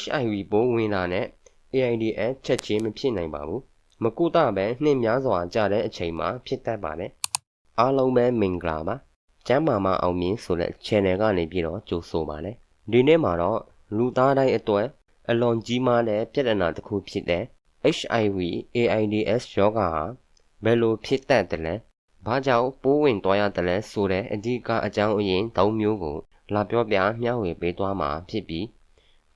HIV ပိုးဝင်တာနဲ့ AIDS ချက်ချင်းမဖြစ်နိုင်ပါဘူးမကုသပဲနှင်းများစွာကြာတဲ့အချိန်မှာဖြစ်တတ်ပါတယ်အားလုံးပဲမင်္ဂလာပါကျမ်းမာမအောင်မြင်ဆိုတဲ့ channel ကနေပြီးတော့ကြိုဆိုပါရစေဒီနေ့မှာတော့လူသားတိုင်းအတွက်အလွန်ကြီးမားတဲ့ပြဿနာတစ်ခုဖြစ်တဲ့ HIV AIDS ရောဂါဟာဘယ်လိုဖြစ်တတ်တယ်လဲဘာကြောင့်ပိုးဝင်သွားရတယ်လဲဆိုတဲ့အဓိကအကြောင်းအရင်း၃မျိုးကိုလာပြောပြမျှဝေပေးသွားမှာဖြစ်ပြီး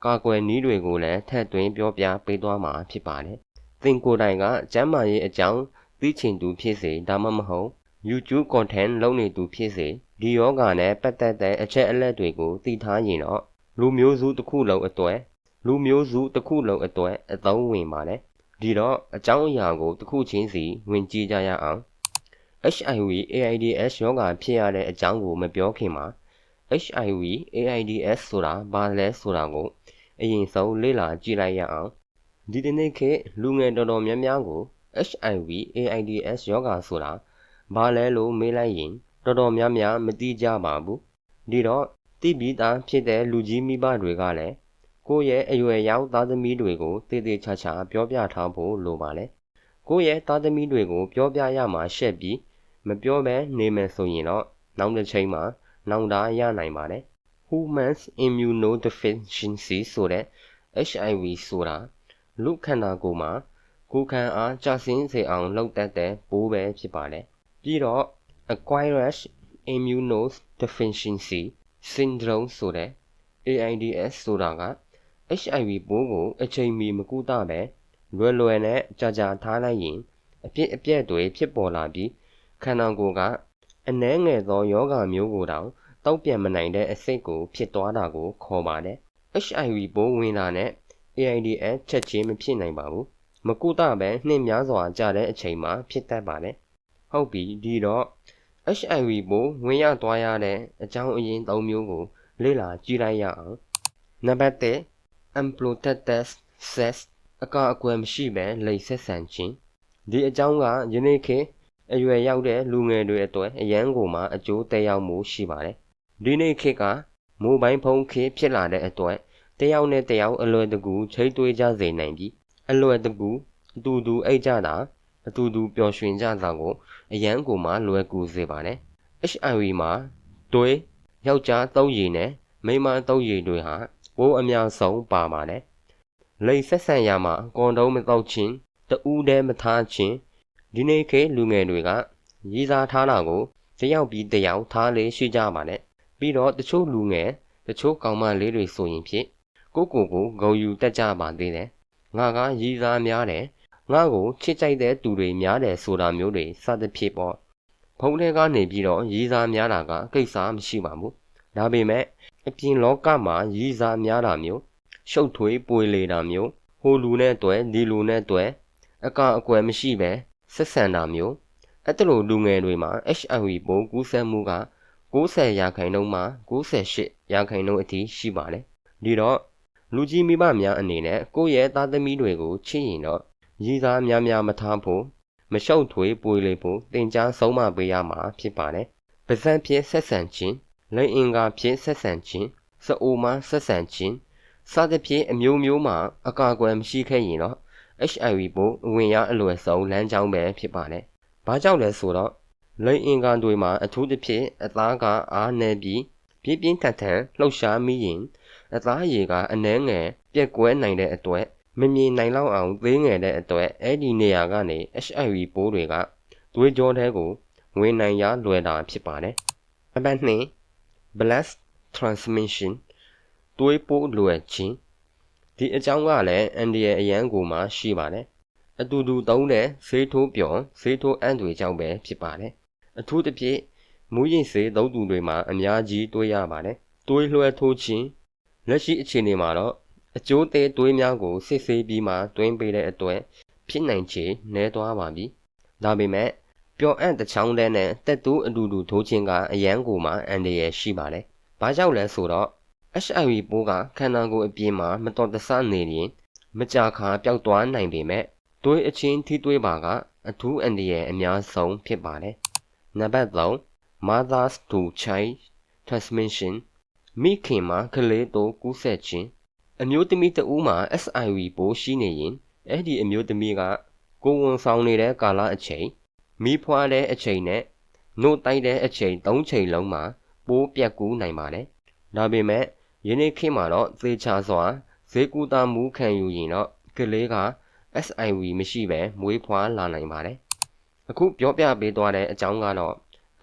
ကာကွယ်နည်းတွေကိုလည်းထပ်သွင်းပြောပြပေးသွားမှာဖြစ်ပါတယ်။သင်ကိုယ်တိုင်ကကျမ်းမာရေးအကြောင်းသိချင်သူဖြစ်စေဒါမှမဟုတ် YouTube content လုပ်နေသူဖြစ်စေဒီယောဂနဲ့ပတ်သက်တဲ့အချက်အလက်တွေကိုသိထားရင်တော့လူမျိုးစုတစ်ခုလုံးအတွက်လူမျိုးစုတစ်ခုလုံးအတွက်အသုံးဝင်ပါတယ်။ဒီတော့အကြောင်းအရာကိုတစ်ခုချင်းစီဝင်ကြည့်ကြရအောင်။ HIV AIDS ရောဂါဖြစ်ရတဲ့အကြောင်းကိုမပြောခင်မှာ HIV AIDS ဆိုတာဘာလဲဆိုတာကိုအရင်ဆုံးလေ့လာကြည့်လိုက်ရအောင်ဒီဒီနေ့ခေတ်လူငယ်တော်တော်များများကို HIV AIDS ရောဂါဆိုတာဘာလဲလို့မေးလိုက်ရင်တော်တော်များများမသိကြပါဘူးဒီတော့သိပြီးသားဖြစ်တဲ့လူကြီးမိဘတွေကလည်းကိုယ့်ရဲ့အရွယ်ရောက်သားသမီးတွေကိုတည်တည်ချာချာပြောပြထားဖို့လိုပါတယ်ကိုယ့်ရဲ့သားသမီးတွေကိုပြောပြရမှာရှက်ပြီးမပြောဘဲနေမယ်ဆိုရင်တော့နောက်တစ်ချိန်မှာ နောင်တရနိုင်ပါတယ် Human Immunodeficiency ဆိုတဲ့ HIV ဆိုတာ လူခန္ဓာကိုယ်မှာ ကိုယ်ခံအားကျဆင်းစေအောင် လုပ်တတ်တဲ့ပိုးပဲ ဖြစ်ပါတယ် ပြီးတော့ Acquired Immunodeficiency Syndrome ဆိုတဲ့ AIDS ဆိုတာက HIV ပိုးကို အချိန်မီ မကုသပဲလွယ်လွယ်နဲ့ ကြာကြာထားလိုက်ရင်အပြစ်အပြက်တွေ ဖြစ်ပေါ်လာပြီး ခန္ဓာကိုယ်က အနှဲငယ်သောယောဂမျိုးကိုတောင်တောက်ပြန်မနိုင်တဲ့အဆင့်ကိုဖြစ်သွားတာကိုခေါ်ပါတယ်။ HIV ပိုးဝင်တာနဲ့ AIDS ချက်ချင်းမဖြစ်နိုင်ပါဘူး။မကုသပဲနှင်းများစွာကြာတဲ့အချိန်မှာဖြစ်တတ်ပါတယ်။ဟုတ်ပြီဒီတော့ HIV ပိုးဝင်ရသွားရတဲ့အကြောင်းအရင်း၃မျိုးကို လေ့လာကြည့်လိုက်ရအောင်။နံပါတ်1 unprotected sex အကာအကွယ်မရှိပဲလိင်ဆက်ဆံခြင်းဒီအကြောင်းကယနေ့ခေတ် အရွယ်ရောက်တဲ့လူငယ်တွေအတွက်အရန်ကိုမှအကျိုးသက်ရောက်မှုရှိပါတယ်ဒီနေ့ခေတ်ကမိုဘိုင်းဖုန်းခေတ်ဖြစ်လာတဲ့အတွက်တယောက်နဲ့တယောက်အလွယ်တကူချိတ်တွေးကြစေနိုင်ပြီးအလွယ်တကူအတူတူအိတ်ကြတာအတူတူပျော်ရွှင်ကြတာကိုအရန်ကိုမှလွယ်ကူစေပါတယ် HIV မှာတွေးယောက်ျားသုံးရည်နဲ့မိန်းမသုံးရည်တွေဟာပိုးအများဆုံးပါပါတယ်လိန်ဆက်ဆံရမှာကွန်ဒုံးမတော့ချင်းတူးတည်းမထားချင်း ဒီနေ့ခေတ်လူငယ်တွေကရည်စားထားတာကိုတယောက်ပြီးတယောက်ထားလေရှိကြပါတယ်ပြီးတော့တချို့လူငယ်တချို့ကောင်မလေးတွေဆိုရင်ဖြင့်ကိုကိုကိုဂုံယူတက်ကြပါသေးတယ်ငါကရည်စားများတယ်ငါ့ကိုချစ်ကြိုက်တဲ့သူတွေများတယ်ဆိုတာမျိုးတွေစသဖြင့်ပေါ့ဖုန်းထဲကနေပြီးတော့ရည်စားများတာကကိစ္စမရှိပါဘူးဒါပေမဲ့အပြင်လောကမှာရည်စားများတာမျိုးရှုပ်ထွေးပွေလေတာမျိုးဟိုလူနဲ့တွဲဒီလူနဲ့တွဲအကအကွယ်မရှိပဲ ဆက်ဆံတာမျိုးအဲ့တလိုလူငယ်တွေမှာ HIV ပိုးကူးစက်မှုက90ရာခိုင်နှုန်းမှ98ရာခိုင်နှုန်းအထိရှိပါတယ်ဒီတော့လူကြီးမိဘများအနေနဲ့ကိုယ့်ရဲ့သားသမီးတွေကိုချစ်ရင်တော့ရည်သားများများမထားဖို့မရှုပ်ထွေးပွေလေဖို့တင် जा ဆုံးမပေးရမှာဖြစ်ပါတယ်ပါဇက်ဖြစ်ဆက်ဆံခြင်းလိင်အင်္ဂါဖြစ်ဆက်ဆံခြင်းစအိုမှဆက်ဆံခြင်းစသဖြင့်အမျိုးမျိုးမှာအကာအကွယ်မရှိခဲ့ရင်တော့ HIV ပိုးအဝင်ရအလွယ်ဆုံးလမ်းကြောင်းပဲဖြစ်ပါတယ်။ဘာကြောင့်လဲဆိုတော့လိင်အင်္ဂါတွေမှာအထူးသဖြင့်အသားကအားနည်းပြီးပြင်းပြင်းထန်ထန်လှုပ်ရှားမိရင်အသားရည်ကအနှဲငယ်ပြက်ကွဲနိုင်တဲ့အတွက်မမြင်နိုင်လောက်အောင်သေးငယ်တဲ့အတွက်အဲ့ဒီနေရာကနေ HIV ပိုးတွေကသွေးကြောထဲကိုဝင်နိုင်ရလွယ်တာဖြစ်ပါတယ်။အပတ်2 blood transmission သွေးပိုးလွယ်ခြင်း ဒီအကြောင်းကလည်းအန်ဒီရဲ့အရန်ကိုမှရှိပါတယ်အတူတူသုံးတဲ့ဆေးထိုးပျော်ဆေးထိုးအံ့တွေကြောင့်ပဲဖြစ်ပါတယ်အထူးသဖြင့်မူရင်ဆေးသုံးသူတွေမှာအများကြီးတွေ့ရပါတယ်သွေးလွှဲထိုးခြင်းလက်ရှိအခြေအနေမှာတော့အကျိုးသေးသွေးများကိုစစ်ဆေးပြီးမှတွင်းပေးတဲ့အတွက်ဖြစ်နိုင်ခြေနည်းသွားပါပြီဒါပေမဲ့ပျော်အံ့တချောင်းတဲ့နဲ့တက်တူးအတူတူထိုးခြင်းကအရန်ကိုမှအန်ဒီရဲ့ရှိပါတယ်ဘာကြောင့်လဲဆိုတော့ HIV ပိုးကခန္ဓာကိုယ်အပြင်မှာမတော်တဆနေရင်မကြာခါပျောက်သွားနိုင်ပေမဲ့သွေးအချင်းထိသွေးပါကအထူးအန္တရာယ်အများဆုံးဖြစ်ပါတယ်။နံပါတ်3 mothers to child transmission မိခင်မှာကလေးတို့ကူးစက်ခြင်းအမျိုးသမီးတဦးမှာ SIV ပိုးရှိနေရင်အဲ့ဒီအမျိုးသမီးကကိုယ်ဝန်ဆောင်နေတဲ့ကာလအချိန်မိဖွားတဲ့အချိန်နဲ့နှုတ်တိုက်တဲ့အချိန်၃ချိန်လုံးမှာပိုးပြက်ကူးနိုင်ပါတယ်။ဒါပေမဲ့ ယနေ့ခေတ်မှာတော့သေချာစွာဈေးကူတာမှုခံယူရင်တော့ကလေးက SIV မရှိဘဲမွေးဖွားလာနိုင်ပါတယ်။အခုပြောပြပေးသွားတဲ့အကြောင်းကတော့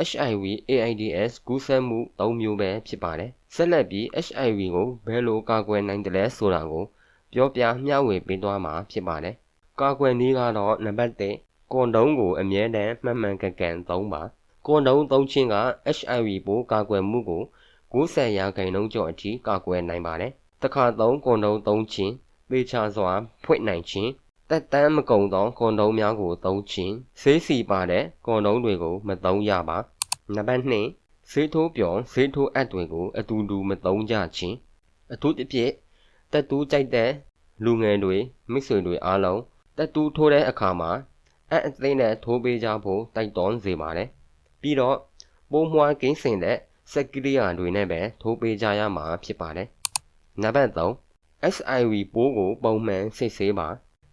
HIV AIDS ကူးစက်မှု၃မျိုးပဲဖြစ်ပါတယ်။ဆက်လက်ပြီး HIV ကိုဘယ်လိုကာကွယ်နိုင်တယ်လဲဆိုတာကို ပြောပြမျှဝေပေးသွားမှာဖြစ်ပါတယ်။ကာကွယ်နည်းကတော့နံပါတ်1ကွန်ဒုံးကိုအမြဲတမ်းမှန်မှန်ကန်ကန်သုံးပါ။ကွန်ဒုံးသုံးခြင်းက HIV ပိုးကာကွယ်မှုကို 90ရာခိုင်နှုန်းကျော်အထိကာကွယ်နိုင်ပါတယ်။တစ်ခါသုံးကွန်ဒုံးသုံးခြင်းပေချာစွာဖွင့်နိုင်ခြင်းတက်တန်းမကုံသောကွန်ဒုံးများကိုသုံးခြင်းဆေးစီပါတဲ့ကွန်ဒုံးတွေကိုမသုံးရပါနံပါတ်2ဆေးထိုးပြောင်းဆေးထိုးအပ်တွေကိုအတူတူမသုံးကြခြင်းအထူးသဖြင့်တက်တူးကြိုက်တဲ့လူငယ်တွေမိတ်ဆွေတွေအားလုံးတက်တူးထိုးတဲ့အခါမှာအအသိနဲ့ထိုးပေးကြဖို့တိုက်တွန်းစေပါတယ်ပြီးတော့ပိုးမွှားကင်းစင်တဲ့ စက်ကိရိယာတွေနဲ့ပဲထိုးပေးကြရမှာဖြစ်ပါတယ်နံပါတ်3 SIV ပိုးကိုပုံမှန်စစ်ဆေးပါ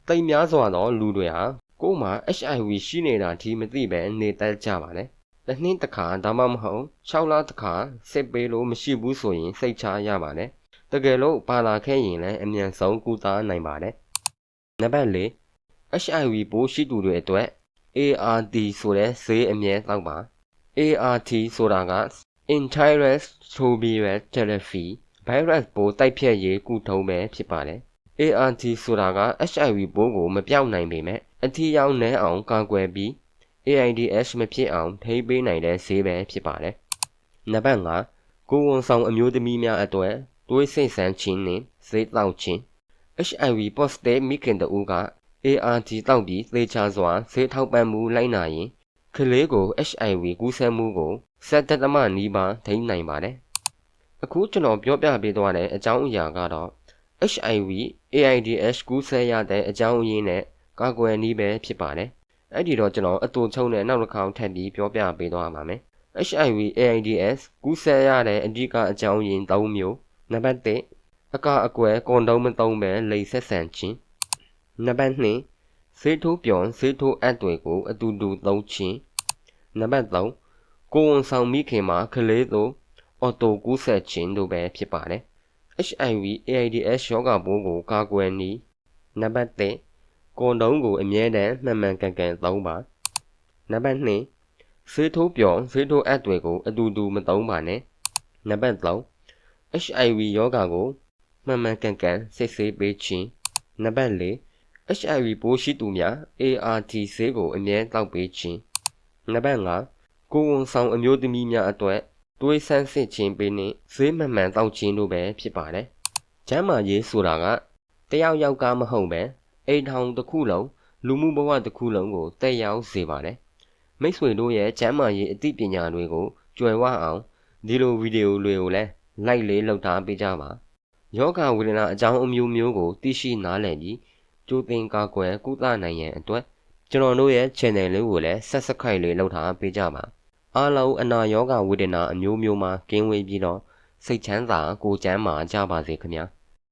တိမ်များစွာသောလူတွေဟာကိုယ်မှာ HIV ရှိနေတာထိမသိပဲနေတတ်ကြပါတယ်တစ်နှစ်တစ်ခါဒါမှမဟုတ်6လတစ်ခါစစ်ပေးလို့မရှိဘူးဆိုရင်စိတ်ချရပါတယ်တကယ်လို့ပါလာခဲ့ရင်လည်းအမြန်ဆုံးကုသနိုင်ပါတယ်နံပါတ်4 HIV ပိုးရှိသူတွေအတွက် ART ဆိုတဲ့ဈေးအမြဲတောက်ပါ ART ဆိုတာက Antiretroviral Therapy virus ပိုးတိုက်ဖြတ်ရေးကုထုံးပဲဖြစ်ပါတယ် ART ဆိုတာက HIV ပိုးကိုမပြောက်နိုင်ပေမဲ့အထီးရောက်နှဲအောင်ကာကွယ်ပြီး AIDS မဖြစ်အောင်ထိန်းပေးနိုင်တဲ့ဈေးပဲဖြစ်ပါတယ်။နံပါတ်5ကိုဝန်ဆောင်အမျိုးသမီးများအတွက်သွေးစိတ်ဆန်းခြင်းနှင့်ဈေးတောက်ခြင်း HIV positive မိခင်တဦးက ART တောက်ပြီးသေချာစွာဈေးထောက်ပံ့မှုလိုက်နာရင် ကလေးကို HIV ကူးစက်မှုကိုစက်တသမနီးပါးထိန်းနိုင်ပါတယ်။အခုကျွန်တော်ပြောပြပေးသွားတဲ့အကြောင်းအရာကတော့ HIV AIDS ကူးစက်ရတဲ့အကြောင်းအရင်းနဲ့ကာကွယ်နည်းပဲဖြစ်ပါတယ်။အဲ့ဒီတော့ကျွန်တော်အတူချုံနဲ့နောက်တစ်ခါထပ်ပြီးပြောပြပေးသွားပါမယ်။ HIV AIDS ကူးစက်ရတဲ့အဓိကအကြောင်းရင်း၃မျိုးနံပါတ်1အကအကွယ်ကွန်ဒုံးမသုံးပဲလိမ်ဆက်ဆန်ခြင်းနံပါတ်2 ဆေးထိုးပြောင်းဆေးထိုးအပ်တွေကိုအတူတူသုံးခြင်းနံပါတ်3ကိုဝန်ဆောင်မိခင်မှာကလေးတို့အော်တိုကူးဆက်ခြင်းတို့ပဲဖြစ်ပါတယ်။ HIV AIDS ရောဂါပိုးကိုကာကွယ်နည်းနံပါတ်1ကွန်ဒုံးကိုအမြဲတမ်းမှန်မှန်ကန်ကန်သုံးပါနံပါတ်2ဆေးထိုးပြောင်းဆေးထိုးအပ်တွေကိုအတူတူမသုံးပါနဲ့နံပါတ်3 HIV ရောဂါကိုမှန်မှန်ကန်ကန်စစ်ဆေးပေးခြင်းနံပါတ်4 HIV ပိုးရှိသူများ ART ဆေးကို အမြဲတောက်ပေးခြင်းနံပါတ်5ကိုဝန်ဆောင်အမျိုးသမီးများအတွက်သွေးဆန်းစစ်ခြင်းပေးနှင့်ဈေးမှန်မှန်တောက်ခြင်းတို့ပဲဖြစ်ပါတယ်။ကျမ်းမာရေးဆိုတာကတယောက်ယောက်ကမဟုတ်ပဲအိမ်ထောင်တစ်ခုလုံးလူမှုဘဝတစ်ခုလုံးကိုတက်ရောက်စေပါတယ်။မိတ်ဆွေတို့ရဲ့ကျမ်းမာရေးအသိပညာတွေကိုကြွယ်ဝအောင်ဒီလိုဗီဒီယိုတွေကိုလည်း like လေးလုပ်ထားပေးကြပါ။ယောဂဝေဒနာအကြောင်းအမျိုးမျိုးကိုသိရှိနားလည်ပြီး ကြိုတင်ကာကွယ်ကုသနိုင်ရန်အတွက်ကျွန်တော်တို့ရဲ့ channel လေးကိုလည်း subscribe လေးလုပ်ထားပေးကြပါအားလုံးအနာရောဂါဝေဒနာအမျိုးမျိုးမှာကင်းဝေးပြီးတော့စိတ်ချမ်းသာကိုယ်ကျန်းမာကြပါစေခင်ဗျာ